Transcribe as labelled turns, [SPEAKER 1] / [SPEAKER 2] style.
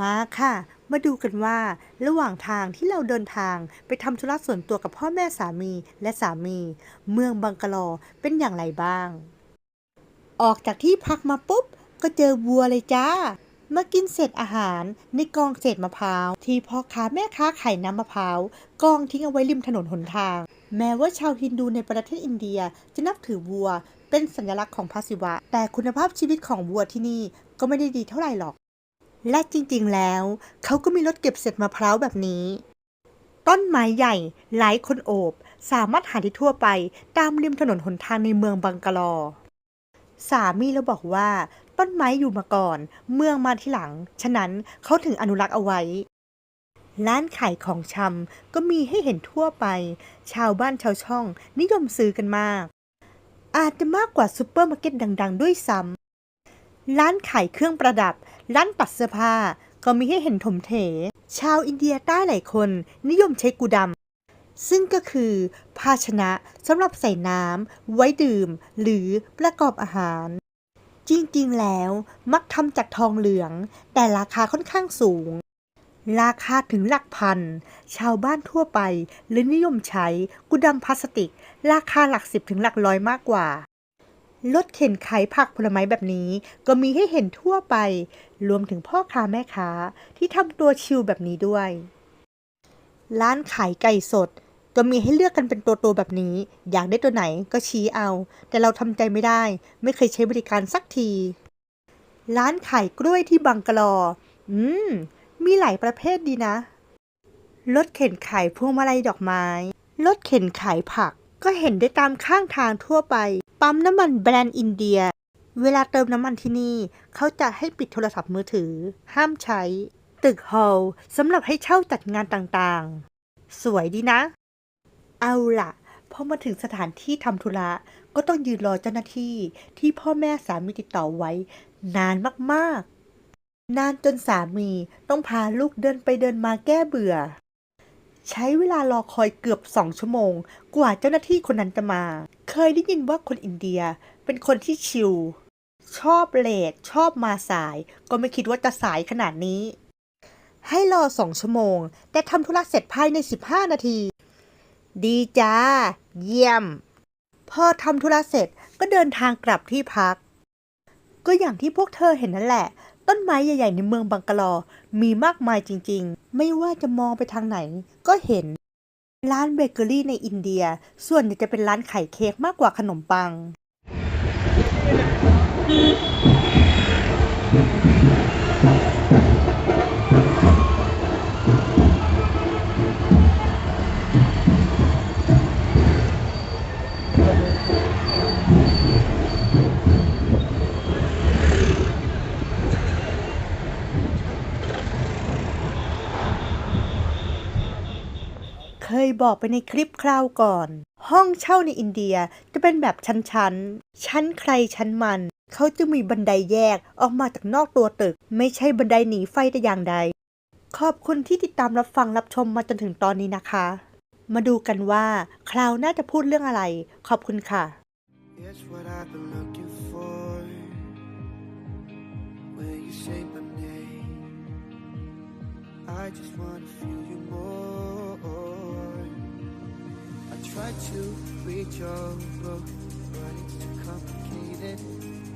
[SPEAKER 1] มาค่ะ มาดูกันว่า ระหว่างทางที่เราเดินทางไปทำธุระส่วนตัวกับพ่อแม่สามีและสามี เมืองบังกะลอเป็นอย่างไรบ้าง ออกจากที่พักมาปุ๊บ ก็เจอวัวเลยจ้ามากินเศษอาหารในกองเศษมะพร้าว ที่พ่อค้าแม่ค้าขายน้ำมะพร้าวกองทิ้งเอาไว้ริมถนนหนทาง แม้ว่าชาวฮินดูในประเทศอินเดียจะนับถือวัว เป็นสัญลักษณ์ของพระศิวะ แต่คุณภาพชีวิตของวัวที่นี่ก็ไม่ได้ดีเท่าไหร่หรอก และจริงๆแล้ว เขาก็มีรถเก็บเศษมะพร้าวแบบนี้ ต้นไม้ใหญ่หลายคนโอบ สามารถหาที่ทั่วไปตามริมถนนหนทางในเมืองบังกะลอ สามีเราบอกว่า ต้นไม้อยู่มาก่อน เมืองมาที่หลัง ฉะนั้นเขาถึงอนุรักษ์เอาไว้ร้านขายของชำก็มีให้เห็นทั่วไป ชาวบ้านชาวช่องนิยมซื้อกันมาก อาจจะมากกว่าซูเปอร์มาร์เก็ตดัง ๆ ด้วยซ้ำร้านขายเครื่องประดับ ร้านตัดเสื้อผ้าก็มีให้เห็นถมเถ ชาวอินเดียใต้หลายคนนิยมใช้กูดำ ซึ่งก็คือภาชนะสำหรับใส่น้ำไว้ดื่ม หรือประกอบอาหาร จริงๆ แล้วมักทำจากทองเหลือง แต่ราคาค่อนข้างสูง ราคาถึงหลักพัน ชาวบ้านทั่วไปเลยนิยมใช้กุดำพลาสติก ราคาหลักสิบถึงหลักร้อยมากกว่า รถเข็นขายผักผลไม้แบบนี้ ก็มีให้เห็นทั่วไป รวมถึงพ่อค้าแม่ค้าที่ทำตัวชิลแบบนี้ด้วย ร้านขายไก่สด ก็มีให้เลือกกันเป็นตัวตัวๆแบบนี้ อยากได้ตัวไหนก็ชี้เอา แต่เราทำใจไม่ได้ ไม่เคยใช้บริการสักที ร้านขายกล้วยที่บังกะลอ อืม มีหลายประเภทดีนะ รถเข็นขายพวงมาลัยดอกไม้ รถเข็นขายผัก ก็เห็นได้ตามข้างทางทั่วไป ปั๊มน้ำมันแบรนด์อินเดีย เวลาเติมน้ำมันที่นี่ เขาจะให้ปิดโทรศัพท์มือถือ ห้ามใช้ ตึกฮอลล์สำหรับให้เช่าจัดงานต่างๆ สวยดีนะ เอาล่ะพอมาถึงสถานที่ทำธุระก็ต้องยืนรอเจ้าหน้าที่ที่พ่อแม่สามีติดต่อไว้ นานมากๆ นานจนสามีต้องพาลูกเดินไปเดินมาแก้เบื่อ ใช้เวลารอคอยเกือบสองชั่วโมง กว่าเจ้าหน้าที่คนนั้นจะมา เคยได้ยินว่าคนอินเดียเป็นคนที่ชิล ชอบเลทชอบมาสาย ก็ไม่คิดว่าจะสายขนาดนี้ ให้รอสองชั่วโมง แต่ทำธุระเสร็จภายใน 15 นาที ดีจ้า เยี่ยม พอทำธุระเสร็จก็เดินทางกลับที่พัก ก็อย่างที่พวกเธอเห็นนั่นแหละ ต้นไม้ใหญ่ ๆ ในเมืองบังกลอมีมากมายจริง ๆ ไม่ว่าจะมองไปทางไหนก็เห็น ร้านเบเกอรี่ในอินเดีย ส่วนใหญ่จะเป็นร้านไข่เค้กมากกว่าขนมปัง เคยบอกไปในคลิปคราวก่อน ห้องเช่าในอินเดียจะเป็นแบบชั้นๆชั้นใครชั้นมัน เขาจะมีบันไดแยกออกมาจากนอกตัวตึก ไม่ใช่บันไดหนีไฟแต่อย่างใด ขอบคุณที่ติดตามรับฟังรับชมมาจนถึงตอนนี้นะคะ มาดูกันว่าคราวหน่าจะพูดเรื่องอะไร ขอบคุณค่ะ
[SPEAKER 2] It's what I've been looking for. When you say my name, I just wanna feel you more. Try to reach over, but it's too complicated.